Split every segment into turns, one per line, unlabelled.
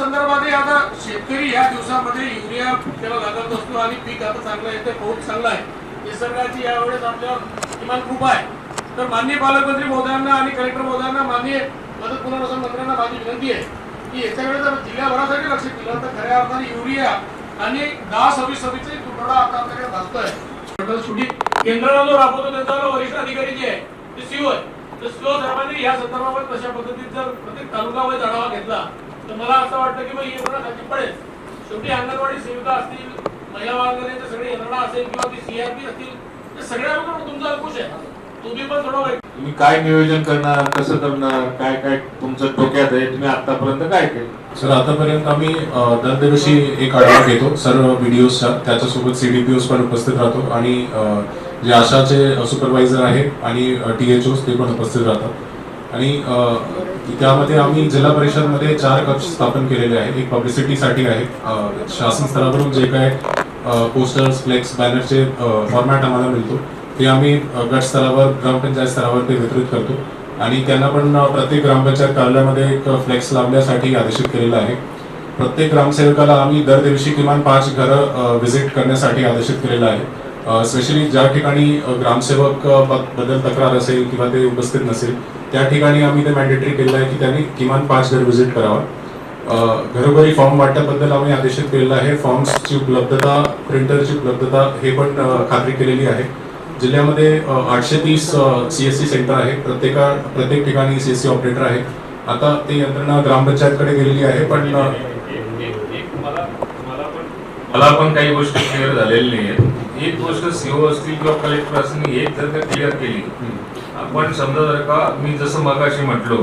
संदर्भातही आता शेतकरी या दिवसामध्ये युरिया त्याला लागत असतो आणि पीक आता चांगलं येते पाऊस चांगला आहे. निसर्गाची यावेळेस आपल्यावर किमान खूप आहे. तर माननीय पालकमंत्री महोदयांना आणि कलेक्टर महोदयांना माननीय मदत पुनर्वसन मंत्र्यांना माझी विनंती आहे की याच्याकडे जर जिल्ह्याभरासाठी लक्ष दिलं तर खऱ्या अर्थाने युरिया आणि दहा सव्वीस सव्वीसचा तुटवडा आता आपल्याकडे भासतोय. शेवटी केंद्राला जो राबवतो त्यांचा वरिष्ठ अधिकारी जे आहे ते सीओ आहे. तर सीओ साहेबांनी या संदर्भामध्ये तशा पद्धतीत जर प्रत्येक तालुकामध्ये आढावा घेतला तर मला असं वाटतं की मग ही यंत्रणा खाली पडेल. शेवटी अंगणवाडी सेविका असतील महिला सगळे यंत्रणा असेल किंवा ती सीआरपी असतील ते तुमचा अंकुश आहे. तुम्ही पण थोडं वाईट.
तुम्ही काय नियोजन करणार कसं करणार काय काय तुमचं डोक्यात आहे तुम्ही आतापर्यंत काय केलं?
सर आतापर्यंत आम्ही दरदिवशी एक आढावा घेतो. सर्व व्हिडिओजचा त्याच्यासोबत सीडीपीओज पण उपस्थित राहतो आणि जे आशाचे सुपरवायझर आहेत आणि टी एच ओज ते पण उपस्थित राहतात. आणि त्यामध्ये आम्ही जिल्हा परिषदमध्ये चार कक्ष स्थापन केलेले आहेत. एक पब्लिसिटीसाठी आहे. शासन स्तरावरून जे काय पोस्टर्स फ्लेक्स बॅनरचे फॉर्मॅट आम्हाला मिळतो. ते आम्ही गट स्तरावर ग्रामपंचायत स्तरावर ते वितरित करतो. आणि त्यांना पण प्रत्येक ग्रामपंचायत कार्यालयामध्ये एक फ्लेक्स लावण्यासाठी आदेशित केलेलं आहे. प्रत्येक ग्रामसेवकाला आम्ही दर दिवशी किमान पाच घरं व्हिजिट करण्यासाठी आदेशित केलेलं आहे. स्पेशली ज्या ठिकाणी ग्रामसेवकबद्दल तक्रार असेल किंवा ते उपस्थित नसेल त्या ठिकाणी आम्ही ते मॅन्डेटरी केलेलं आहे की त्यांनी किमान पाच घर व्हिजिट करावा. घरोघरी फॉर्म वाटण्याबद्दल आम्ही आदेशित केलेलं आहे. फॉर्म्सची उपलब्धता प्रिंटरची उपलब्धता हे पण खात्री केलेली आहे. जिल्ह्यामध्ये आठशे तीस सी एस सी सेंटर आहे. प्रत्येका प्रत्येक ठिकाणी सी एस सी ऑपरेटर आहे. आता ते यंत्रणा ग्रामपंचायतकडे गेलेली आहे पण
मला पण काही गोष्टी क्लिअर झालेल्या नाही आहेत एक गोष्ट सीओ असतील किंवा कलेक्टर असतील एक जर का क्लिअर केली आपण समजा जर का मी जसं मगाशी म्हटलो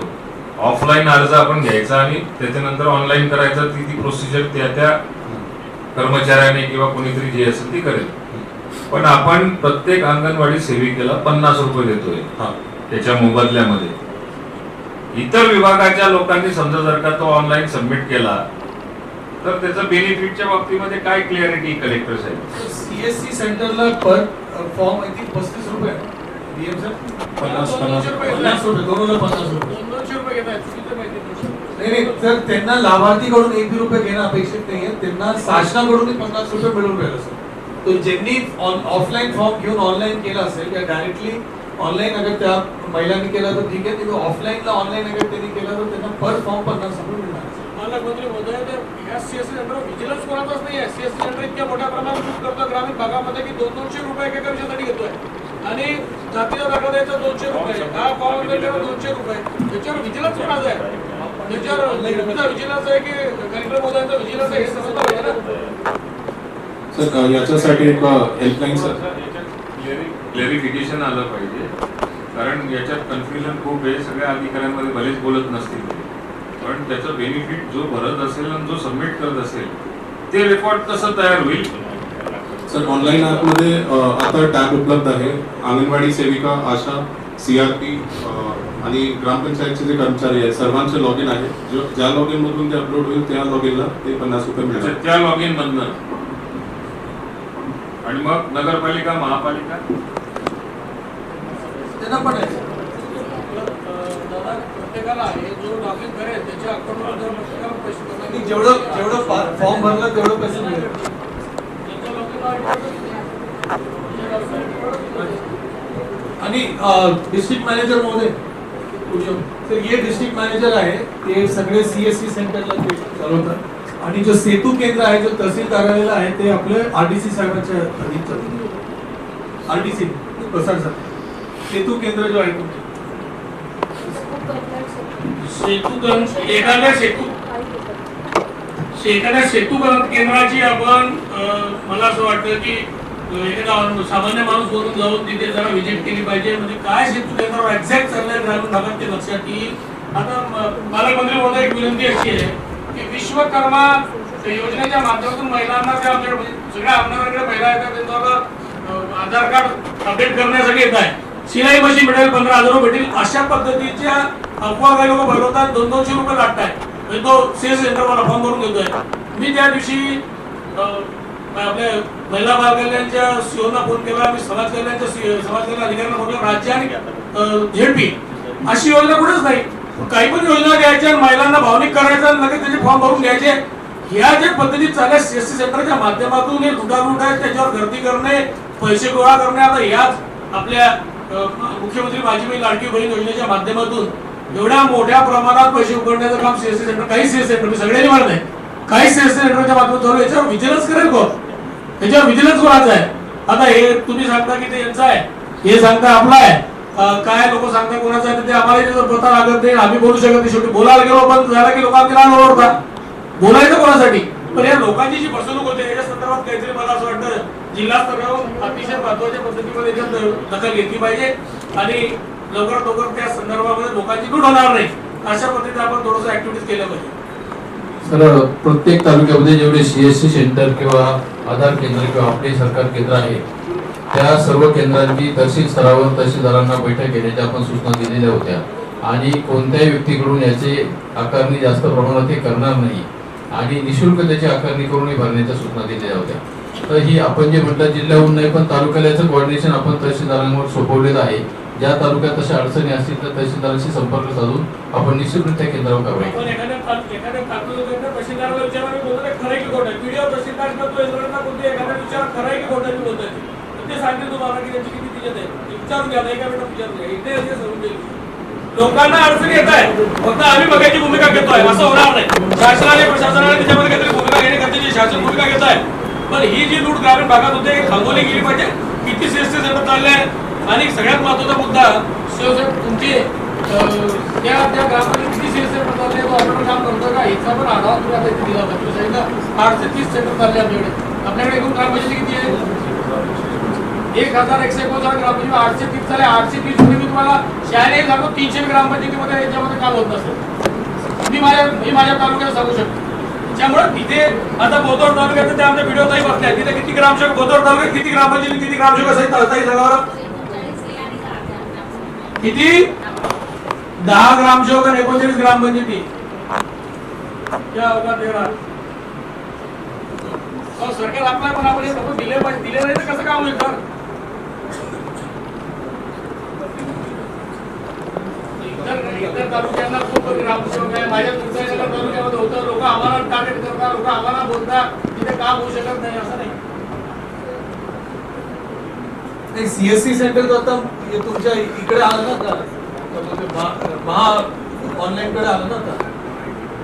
ऑफलाईन अर्ज आपण घ्यायचा आणि त्याच्यानंतर ऑनलाईन करायचा ती ती प्रोसिजर त्या त्या कर्मचाऱ्याने किंवा कोणीतरी जे असेल ती करेल. पण आपण प्रत्येक अंगणवाडी सेविकेला पन्नास रुपये देतोय.
हा.
त्याच्या मोबदल्यामध्ये. इतर विभागाच्या लोकांनी समजा जर का तो ऑनलाईन सबमिट केला तर त्याचं बेनिफिटच्या बाबतीमध्ये काय क्लिअरिटी कलेक्टर साहेब?
सीएससी सेंटरला पर फॉर्म आय थिंक पस्तीस रुपये.
पन्नास
दोन दोनशे रुपये
पन्नास रुपये दोनला पन्नास रुपये.
दोन दोनशे रुपये घेत आहेत चुकीचं माहिती.
नाही नाही तर त्यांना लाभार्थीकडून एक बी रुपये घेणं अपेक्षित नाहीये. त्यांना शासनाकडून पन्नास रुपये मिळून राहिलं सर तो ज्यांनी ऑफलाईन फॉर्म घेऊन ऑनलाईन केला असेल किंवा डायरेक्टली ऑनलाईन अगर त्या महिलांनी केला तर ठीक आहे तिथे ऑफलाईनला ऑनलाईन अगर त्यांनी केला तर त्यांना पर फॉर्म पन्नास रुपये मिळणार.
पालकमंत्री महोदय ते या सीएससी सेंटर व्हिजिलन्स कोणाचाच नाही आहे सीएससी सेंटर इतक्या मोठ्या प्रमाणात करतो ग्रामीण भागामध्ये की दोन दोनशे रुपये एका विषयासाठी घेतोय. आणि जातीचा दाखला द्यायचा दोनशे रुपये हा फॉर्म द्यायचा दोनशे रुपये. त्याच्यावर व्हिजिलन्स कोणाचा आहे त्याच्यावर तुमचा व्हिजिलन्स आहे की कलेक्टर व्हिजिलन्स आहे हे समजलं पाहिजे ना.
सर याच्यासाठी एक हेल्पलाईन सर.
क्लेरिफिकेशन आलं पाहिजे. कारण याच्यात कन्फ्युजन खूप आहे. सगळ्या अधिकाऱ्यांमध्ये भलेच बोलत नसतील. पण त्याचं बेनिफिट जो भरत असेल आणि जो सबमिट करत असेल ते रेकॉर्ड कसं तयार होईल.
सर ऑनलाईन ॲपमध्ये आता टॅब उपलब्ध आहे. अंगणवाडी सेविका आशा सी आर पी आणि ग्रामपंचायतचे जे कर्मचारी आहेत सर्वांचे लॉग इन आहे. जो ज्या लॉग इन मधून ते अपलोड होईल त्या लॉग इनला ते पन्नास रुपये मिळणार.
त्या लॉग इन मधनं. आणि मग नगरपालिका महापालिका?
त्यांना पण आहे.
प्रत्येकाला आहे. जो लॉग इन करेल त्याच्या अकाउंटवर
जेवढं जेवढं फॉर्म भरलं तेवढं पैसे मिळेल
त्याचं login आहे.
मी डिस्ट्रिक्ट मॅनेजर महोदय तर हे डिस्ट्रिक्ट मॅनेजर आहे ते सगळे सीएससी सेंटरला ते चालवतात. आणि जो सेतू केंद्र आहे जो तहसील कार्यालयाला आहे ते आपले आरडीसी साहेबांच्या अधीन डी आरडीसी प्रसार सर सेतू केंद्र जो आहे तो.
सेतू एखाद्या सेतू एखाद्या सेतू केंद्राची आपण मला असं वाटतं की अं, सामान्य माणूस वरून जाऊन तिथे जरा व्हिजिट केली पाहिजे. म्हणजे काय सेतू एक्झॅक्ट चाललंय ग्रामीण भागात ते लक्षात येईल. आता म- पालकमंत्री महोदय एक विनंती अशी आहे की विश्वकर्मा योजनेच्या माध्यमातून महिलांना त्या आमच्याकडे म्हणजे सगळ्या आमदारांकडे महिला येतात त्यांच्यावर आधार कार्ड अपडेट करण्यासाठी येत आहे. शिलाई मशीन भेटेल पंधरा हजार रुपये भेटेल. अशा पद्धतीच्या अफवा काही लोक भरवतात दोन दोनशे रुपये लागताय म्हणजे तो सेल्स सेंटर मला फॉर्म भरून देतोय मी त्या दिवशी आपल्या महिला बाल कल्याणच्या सीओना फोन केला मी समाज कल्याणच्या समाज कल्याण अधिकाऱ्यांना फोन केला राज्य आणि झेडपी अशी योजना कुठेच नाही. काही पण योजना द्यायच्या आणि महिलांना भावनिक करायचं लगेच त्याचे फॉर्म भरून घ्यायचे. ह्या ज्या पद्धती चालल्या सीएससी सेंटरच्या माध्यमातून हे लुटालूट आहे त्याच्यावर गर्दी करणे पैसे गोळा करणे आता याच आपल्या मुख्यमंत्री माझी बहीण लाडकी बहीण योजनेच्या माध्यमातून एवढ्या मोठ्या प्रमाणात पैसे उघडण्याचं काम सीएससी सेंटर काही सीएससी सेंटर मी सगळ्यांनी म्हणत आहे काही सीएससी सेंटरच्या माध्यमातून चालू याच्यावर विचारच करेल कोण? त्याच्यावर विजिलन्स कोणाचं आहे? आता हे तुम्ही सांगता की ते यांचं आहे. हे सांगता आपला आहे. काय लोक सांगता कोणाचं आहे? तर ते आम्हाला त्याचं पता लागत नाही. आम्ही बोलू शकत नाही. शेवटी बोलायला गेलो पण झालं की लोकांना रान ओरडतात. बोलायचं कोणासाठी? पण या लोकांची जी फसवणूक होते याच्या संदर्भात काहीतरी मला असं वाटतं जिल्हा स्तरावर अतिशय महत्त्वाच्या पद्धतीमध्ये याच्यात दखल घेतली पाहिजे. आणि लवकरात लवकर त्या संदर्भामध्ये लोकांची लूट होणार नाही. अशा पद्धतीने आपण थोडंसं ऍक्टिव्हिटीज केल्या पाहिजे.
तर प्रत्येक तालुक्यामध्ये जेवढे सी एस सी सेंटर किंवा आधार केंद्र किंवा आपले सरकार केंद्र आहे त्या सर्व केंद्रांची तहसील स्तरावर तहसीलदारांना बैठक घेण्याच्या आपण सूचना दिलेल्या होत्या. आणि कोणत्याही व्यक्तीकडून याचे आकारणी जास्त प्रमाणात हे करणार नाही आणि निशुल्क त्याची आकारणी करूनही भरण्याच्या सूचना दिलेल्या होत्या. तर ही आपण जे म्हटलं जिल्ह्याहून नाही पण तालुक्याचं कॉर्डिनेशन कोऑर्डिनेशन आपण तहसीलदारांवर सोपवलेलं आहे. ज्या तालुक्यात तशा अडचणी असतील तर तहसीलदारांशी संपर्क साधून आपण निश्चितरित्या केंद्रावर कारवाई
लोकांना अडचणी येत आहे फक्त आम्ही बघायची भूमिका घेतोय असं होणार नाही. शासनाने प्रशासनाने त्याच्यामध्ये काहीतरी भूमिका घेणे गरजेची शासन भूमिका घेत आहे. पण ही जी लूट ग्रामीण भागात होते ही थांबवली गेली पाहिजे. किती सीएसटी सेंटर चालले आणि सगळ्यात महत्त्वाचा मुद्दा शिवसेना तुमची अं, त्या त्या ग्रामपंचायत किती सीएसटी सेंटर चालले तो आपण काम करतो का? याचा पण आढावा तुम्ही आता इथे दिला पाहिजे तुम्ही सांगितलं आठशे तीस सेंटर चालले आपल्याकडे. आपल्याकडे एकूण ग्रामपंचायती किती आहे एक हजार एकशे एकोणसाठ ग्रामपंचायत म्हणजे आठशे तीस झाले आठशे तीसमध्ये मी तुम्हाला शहाणे सांगतो तीनशे ग्रामपंचायतीमध्ये याच्यामध्ये काम होत नसेल मी माझ्या मी माझ्या तालुक्यात सांगू शकतो. त्यामुळे तिथे आता बोदोड तालुक्याचं ते आमच्या व्हिडिओ ताई बसल्या तिथे किती ग्रामसेवक बोदोड तालुक्यात किती ग्रामपंचायत किती ग्रामसेवक असेल? ताई सांगावर किती? दहा ग्रामसेवक आणि एकोणचाळीस ग्रामपंचायती म्हणजे त्या अवघात हो, सरकार आपला पण आपण हे दिले पाहिजे दिले नाही तर कसं काम होईल सर? इतर तालुक्यांना खूप ग्रामसेवक आहे माझ्या तुमच्या तालुक्यामध्ये होतं. लोक आम्हाला टार्गेट करतात लोक आम्हाला बोलतात. तिथे काम होऊ शकत नाही असं नाही.
नाही सीएससी सेंटर आता तुमच्या इकडे आलं ना आता. महा- ऑनलाईन कडे आलं ना आता.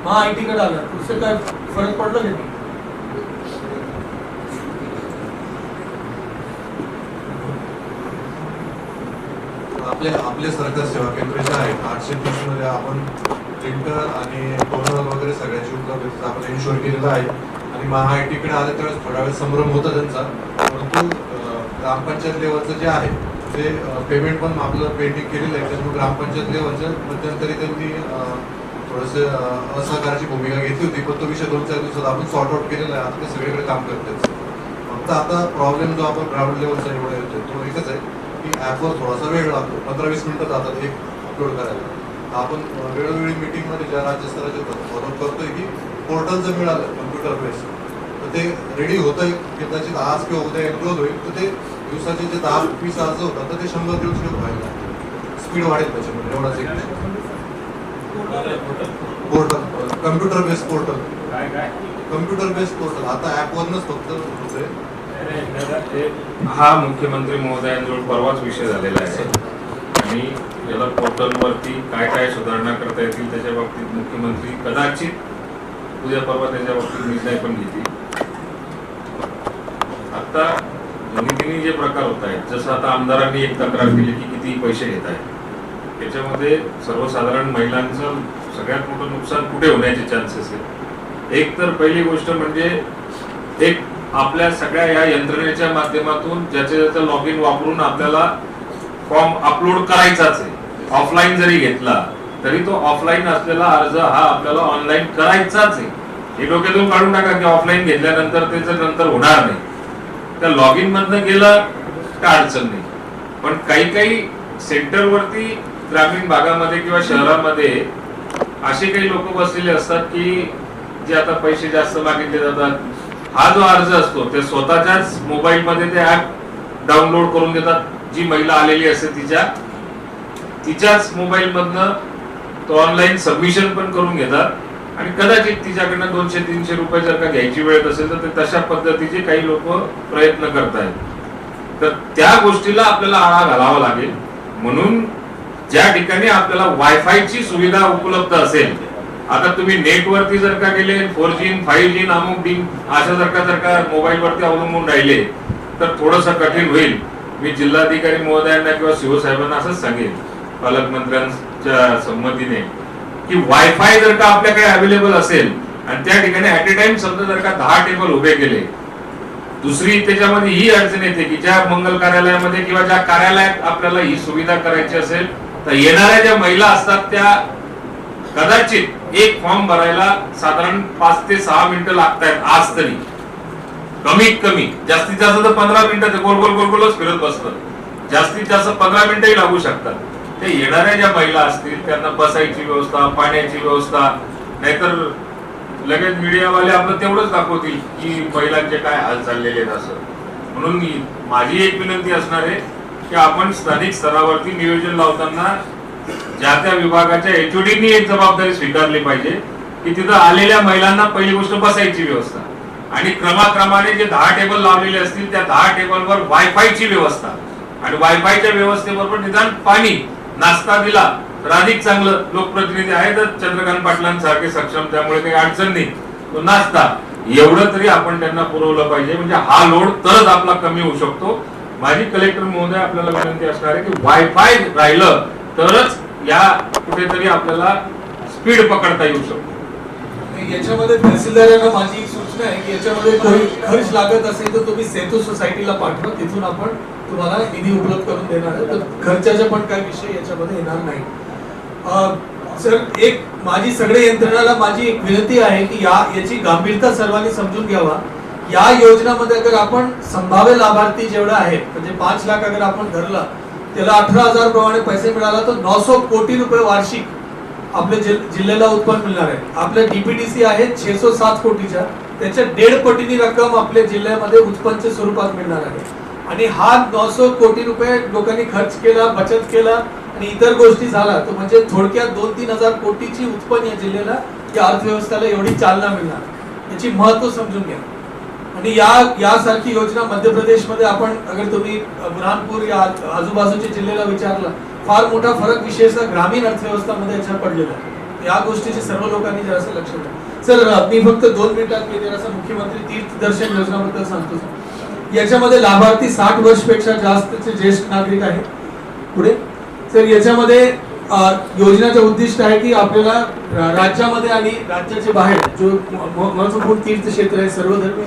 महा आय टी कडे आलं. तुझं काय फरक पडलं नाही?
आपले आपले सरकार सेवा केंद्र जे आहेत आठशे तीसमध्ये आपण प्रिंटर आणि टोनर वगैरे सगळ्याची उपलब्धता आपण इन्शुअर केलेलं आहे. आणि महा आयकडे आले त्यावेळेस थोडा वेळ संभ्रम होता त्यांचा. परंतु ग्रामपंचायत लेवलचं जे आहे ते पेमेंट पण आपलं पेंडिंग केलेलं आहे. त्याच्यामुळे ग्रामपंचायत लेवलचं मध्यंतरी त्यांनी थोडंसं असहकाराची भूमिका घेतली होती. पण तो विषय दोन चार दिवसात आपण सॉर्ट आउट केलेला आहे. आता ते सगळीकडे काम करतात फक्त आता प्रॉब्लेम जो आपण ग्राउंड लेवलचा एवढा येतो तो एकच आहे की ॲपवर थोडासा वेळ लागतो. पंधरा वीस मिनटं जातात एक अपलोड करायला. आपण वेळोवेळी मीटिंगमध्ये ज्या राज्यस्तराच्या फॉलो करतोय की पोर्टल जर मिळालं कम्प्युटर बेस ते रेडी होतंय. कदाचित आज किंवा उद्या एनरोल होईल. तर ते दिवसाचे जे दहा वीस अर्ज होतात तर ते शंभर दिवस व्हायला स्पीड वाढेल त्याच्यामध्ये एवढाच एक पोर्टल कम्प्युटर बेस पोर्टल
काय काय
कम्प्युटर बेस पोर्टल आता ॲपवरनच फक्त होतंय.
हा मुख्यमंत्री महोदयांजवळ परवाच विषय झालेला आहे. आणि याला पोर्टलवरती काय काय सुधारणा करता येतील त्याच्या बाबतीत मुख्यमंत्री कदाचित उद्या परवा त्याच्या बाबतीत निर्णय पण घेतील. आता दोन्ही जे प्रकार होत आहेत जसं आता आमदारांनी एक तक्रार केली की किती पैसे घेत आहेत त्याच्यामध्ये सर्वसाधारण महिलांचं सगळ्यात मोठं नुकसान कुठे होण्याचे चान्सेस आहेत? एक तर पहिली गोष्ट म्हणजे एक आपल्या सगळ्या या यंत्रणेच्या माध्यमातून ज्याच्या ज्याचं लॉग इन वापरून आपल्याला फॉर्म अपलोड करायचाच आहे. ऑफलाईन जरी घेतला तरी तो ऑफलाईन असलेला अर्ज हा आपल्याला ऑनलाईन करायचाच आहे. हे डोक्यातून काढून टाका की ऑफलाईन घेतल्यानंतर त्याचं नंतर होणार नाही. त्या लॉग इन मधनं गेलं का अडचण नाही. पण काही काही सेंटरवरती ग्रामीण भागामध्ये किंवा शहरामध्ये असे काही लोक बसलेले असतात की जे आता पैसे जास्त मागितले जातात. हा जो अर्ज असतो ते स्वतःच्याच मोबाईलमध्ये ते ऍप डाउनलोड करून देतात. जी महिला आलेली असते तिच्या तिच्याच मोबाईल मधनं तो ऑनलाईन सबमिशन पण करून घेतात. आणि कदाचित तिच्याकडनं दोनशे तीनशे रुपये जर का घ्यायची वेळ असेल तर ते तशा पद्धतीचे काही लोक प्रयत्न करतायत. तर त्या गोष्टीला आपल्याला आळा घालावा लागेल. म्हणून ज्या ठिकाणी आपल्याला वायफायची सुविधा उपलब्ध असेल आता तुम्ही नेटवरती जर का गेले फोर जी फाईव्ह जी अमुक दिन अशा जर का जर का मोबाईल वरती अवलंबून राहिले तर थोडस कठीण होईल. मी जिल्हाधिकारी महोदयांना किंवा शिवसाहेबांना असंच सांगेन. पालकमंत्र्यांच्या संमतीने की वायफाय जर का आपल्याकडे अवेलेबल असेल आणि त्या ठिकाणी ऍट ए टाइम समजा जर का दहा टेबल उभे केले दुसरी त्याच्यामध्ये ही अडचण येते की ज्या मंगल कार्यालयामध्ये किंवा ज्या कार्यालयात आपल्याला ही सुविधा करायची असेल तर येणाऱ्या ज्या महिला असतात त्या कदाचित एक फॉर्म भरायला साधारण पाच ते सहा मिनिटं लागतायत आज तरी. कमीत कमी जास्तीत जास्त तर पंधरा मिनिटं ते गोल गोल गोल गोलच फिरत बसतात. जास्तीत जास्त पंधरा मिनिटंही लागू शकतात. ते येणाऱ्या ज्या महिला असतील त्यांना बसायची व्यवस्था पाण्याची व्यवस्था नाहीतर लगेच मीडियावाले आपलं तेवढंच दाखवतील की महिलांचे काय हाल चाललेले आहेत असं. म्हणून मी माझी एक विनंती असणार आहे की आपण स्थानिक स्तरावरती नियोजन लावताना ज्या त्या विभागाच्या एचओडीनी एक जबाबदारी स्वीकारली पाहिजे की तिथं आलेल्या महिलांना पहिली गोष्ट बसायची व्यवस्था. आणि क्रमाक्रमाने जे दहा टेबल लावलेले असतील त्या दहा टेबलवर वायफायची व्यवस्था. आणि वायफायच्या व्यवस्थेबरोबर निदान पाणी. नाश्ता दिला तर अधिक चांगलं लोकप्रतिनिधी आहेत चंद्रकांत पाटलांसारखे सक्षम त्यामुळे काही अडचण नाही. तो नाश्ता एवढं तरी आपण त्यांना पुरवलं पाहिजे. म्हणजे हा लोड तरच आपला कमी होऊ शकतो. माझी कलेक्टर महोदय आपल्याला विनंती असणार आहे की वायफाय राहिलं तरच या कुठेतरी आपल्याला स्पीड पकडता येऊ शकतो.
याच्यामध्ये तहसीलदारांना माझी प्रश्न आहे की याच्यामध्ये काही खर्च लागत असेल तर तुम्ही सेतू सोसायटीला पाठवा. तिथून आपण तुम्हाला निधी उपलब्ध करून देणार आहे. तर खर्चाचा पण काही विषय याच्यामध्ये येणार नाही. सर एक माझी सगळे यंत्रणाला माझी एक विनंती आहे की या याची गंभीरता सर्वांनी समजून घ्यावा. या योजनामध्ये अगर आपण संभाव्य लाभार्थी जेवढा आहे म्हणजे पाच लाख अगर आपण धरला त्याला अठरा हजार प्रमाणे पैसे मिळाला तर नऊशे कोटी रुपये वार्षिक आपल्या जिल्ह्याला उत्पन्न मिळणार आहे. आपल्या डीपीडीसी आहे छेसो सात कोटीच्या. त्याच्या दीड पटीनी रक्कम आपल्या जिल्ह्यामध्ये उत्पन्न स्वरूपात मिळणार आहे. आणि हा नऊशे कोटी रुपये लोकांनी खर्च केला बचत केला आणि इतर गोष्टी झाला तर म्हणजे थोडक्यात दोन तीन हजार कोटीची उत्पन्न या जिल्ह्याला या अर्थव्यवस्थेला एवढी चालना मिळणार. याची महत्त्व समजून घ्या. आणि या यासारखी योजना मध्य प्रदेशमध्ये आपण अगर तुम्ही बुरहानपूर या आजूबाजूच्या जिल्ह्याला विचारला फार मोठा फरक विशेषतः ग्रामीण अर्थव्यवस्थामध्ये याच्यावर पडलेला आहे. या गोष्टीचे सर्व लोकांनी जरासं लक्ष द्या. सर मी फक्त दोन मिनिटात मी जरासं मुख्यमंत्री तीर्थ दर्शन योजनाबद्दल सांगतो सर. याच्यामध्ये लाभार्थी साठ वर्षपेक्षा जास्तचे ज्येष्ठ नागरिक आहेत. पुढे? सर याच्यामध्ये योजनेचं उद्दिष्ट आहे की आपल्याला राज्यामध्ये आणि राज्याच्या बाहेर जो महत्त्वपूर्ण तीर्थक्षेत्र आहे सर्वधर्मी